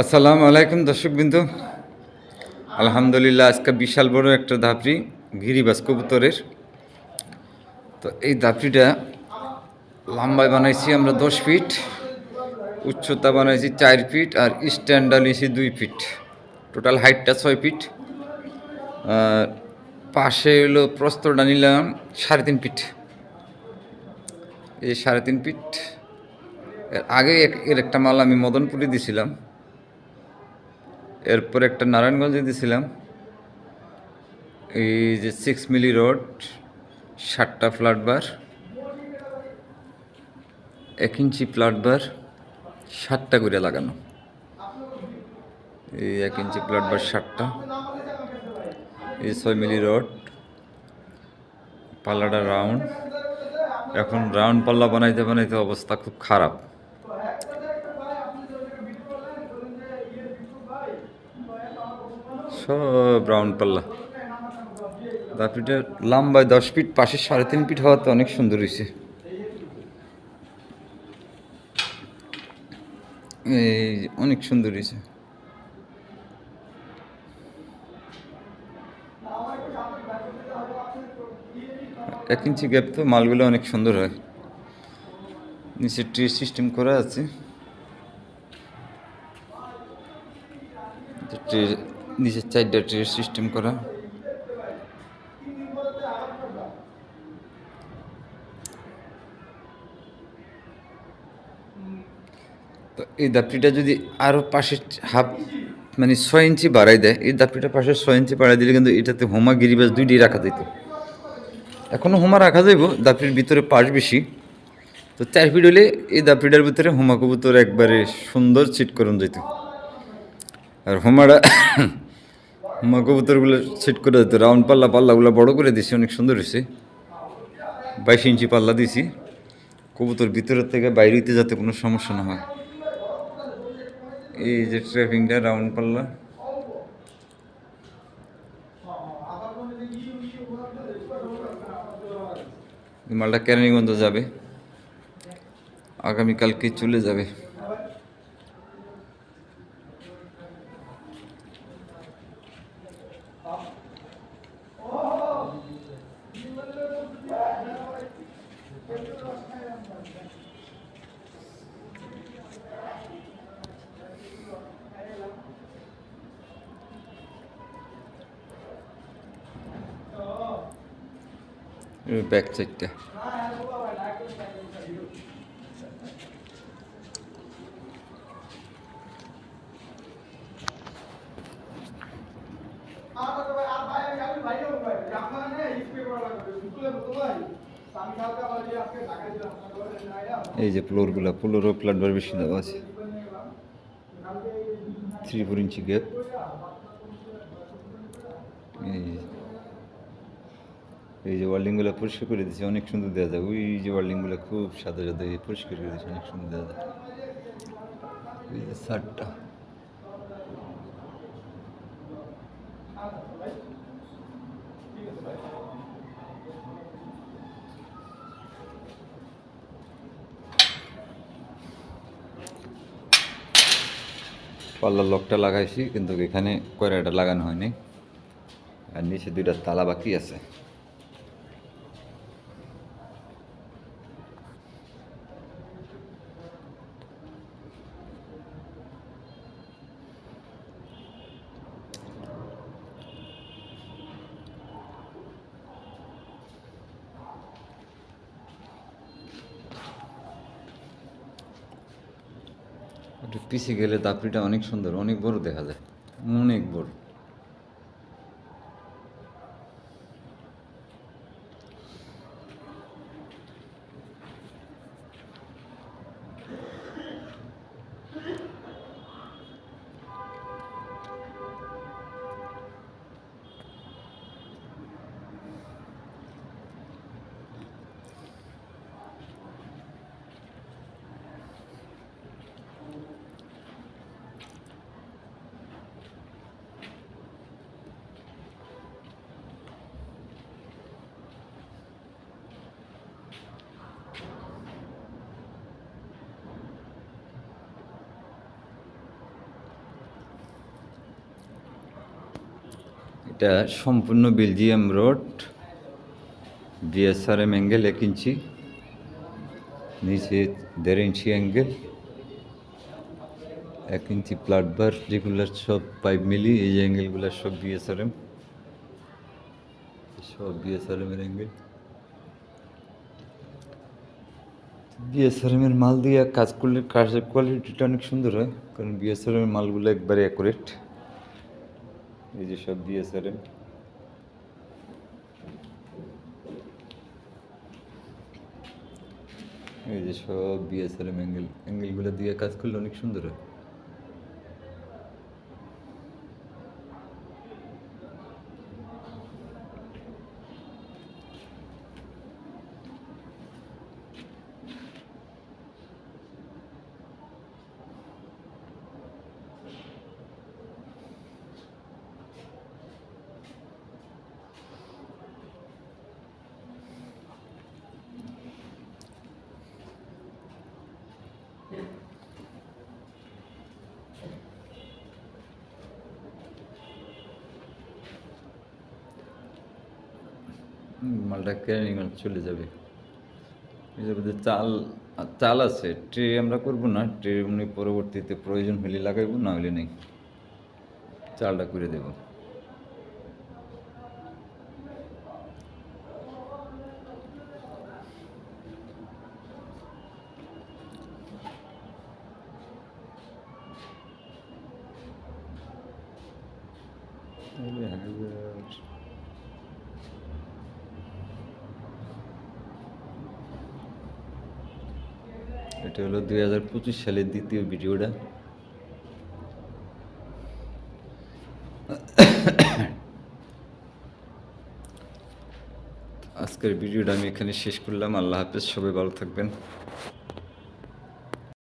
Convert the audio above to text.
আসসালামু আলাইকুম দর্শক বিন্দু আলহামদুলিল্লাহ, আজকে বিশাল বড় একটা ধাপড়ি, গিরিবাস কবুতরের। তো এই ধাপড়িটা লম্বায় বানাইছি আমরা দশ ফিট, উচ্চতা বানাইছি চার ফিট, আর স্ট্যান্ডার নিয়েছি দুই ফিট। টোটাল হাইটটা ছয় ফিট। আর পাশে হলো প্রস্তরটা নিলাম সাড়ে তিন ফিট। এই সাড়ে তিন ফিট, এর আগে এর একটা মাল আমি মদনপুরে দিছিলাম। এরপর একটা নারায়ণগঞ্জে দিয়েছিলাম এই যে সিক্স মিলি রোড, সাতটা ফ্ল্যাট বার, এক ইঞ্চি ফ্ল্যাট বার, সাতটা করে লাগানো। এই এক ইঞ্চি ফ্ল্যাট বার, সাতটা। এই ছয় মিলি রড, পাল্লাটা রাউন্ড এখন রাউন্ড পাল্লা বানাইতে বানাইতে অবস্থা খুব খারাপ। সব রাউন্ড পাল্লা। তারপরে লম্বায় দশ ফিট, পাশে সাড়ে তিন ফিট হওয়াতে অনেক সুন্দর হয়েছে। এই অনেক সুন্দর হয়েছে। এক ইঞ্চি গ্যাপ তো মালগুলো অনেক সুন্দর হয়। নিচে ট্রি সিস্টেম করা আছে। ট্রে নিচে চারটা ট্রে সিস্টেম করা। তো এই দাপটিটা যদি আরও পাশে হাফ মানে ছয় ইঞ্চি বাড়াই দেয়, এই দাপটিটা পাশে ছয় ইঞ্চি বাড়াই দিলে কিন্তু এটাতে হোমা গিরিবাস দুইটি রাখা যেত। এখনও হোমা রাখা যাইব, দাপটির ভিতরে পাশ বেশি। তো চার ফিট হলে এই দাপটিটার ভিতরে হোমা কবুতর একবারে সুন্দর সিট করুন যেত আর হোমাটা হোমা কবুতরগুলো সেট করে দিত রাউন্ড পাল্লা পাল্লাগুলো বড় করে দিছি, অনেক সুন্দর হয়েছে। বাইশ ইঞ্চি পাল্লা দিছি। কবুতর ভিতরের থেকে বাইরে হইতে যাতে কোনো সমস্যা না হয়। এই যে ট্রেপিংটা রাউন্ড পাল্লা। মালটা কেরানীগঞ্জ যাবে। আগামীকালকে চলে যাবে। ব্যাক সাইডটা। এই যে ফ্লোরগুলো ফ্লোরও প্লাটবার বেশি দেওয়া আছে। থ্রি ফোর ইঞ্চি গ্যাপ এই এই যে ওয়ার্ল্ডিংগুলো পরিষ্কার করে দিয়েছে, অনেক সুন্দর দেওয়া যায়। ওই যে ওয়ার্ল্ডিংগুলো খুব সাদা সাদা পরিষ্কার করে দিয়েছে, অনেক সুন্দর দেওয়া যায়। শার্টটা। পাল্লার লকটা লাগাইছি, কিন্তু এখানে কয়রাটা লাগানো হয়নি। আর নিচে দুইটা তালা বাকি আছে। একটু পিছিয়ে গেলে দাপড়িটা অনেক সুন্দর অনেক বড় দেখা যায়। অনেক বড়। এটা সম্পূর্ণ বেলজিয়াম রোড বিএসআরএম অ্যাঙ্গেল এক ইঞ্চি নিচে দেড় ইঞ্চি অ্যাঙ্গেল এক ইঞ্চি প্লাটবার যেগুলো সব পাইপ মিলি এই অ্যাঙ্গেলগুলো সব বিএসআরএম সব বিএসআরএম এর অ্যাঙ্গেল বিএসআরএম এর মাল দিয়ে কাজ করলে, কাজের কোয়ালিটিটা অনেক সুন্দর হয়, কারণ বিএসআরএম এর মালগুলো একবারে অ্যাকুরেট এই যে সব বিএসআরএম এই যে সব বিএসএলএম অ্যাঙ্গেল। অ্যাঙ্গেলগুলো দিয়ে কাজ করলে অনেক সুন্দর হয় হুম, মালটা নিয়ে চলে যাবে। এই যে চাল চাল আছে, ট্রে আমরা করব না, ট্রে এমনি পরবর্তীতে প্রয়োজন হলে লাগাইবো, না হলে নেই। চালটা করে দেবো। এই এটা হলো দুই হাজার পঁচিশ সালের দ্বিতীয় ভিডিওটা। আজকের ভিডিওটা আমি এখানে শেষ করলাম। আল্লাহ হাফেজ, সবাই ভালো থাকবেন।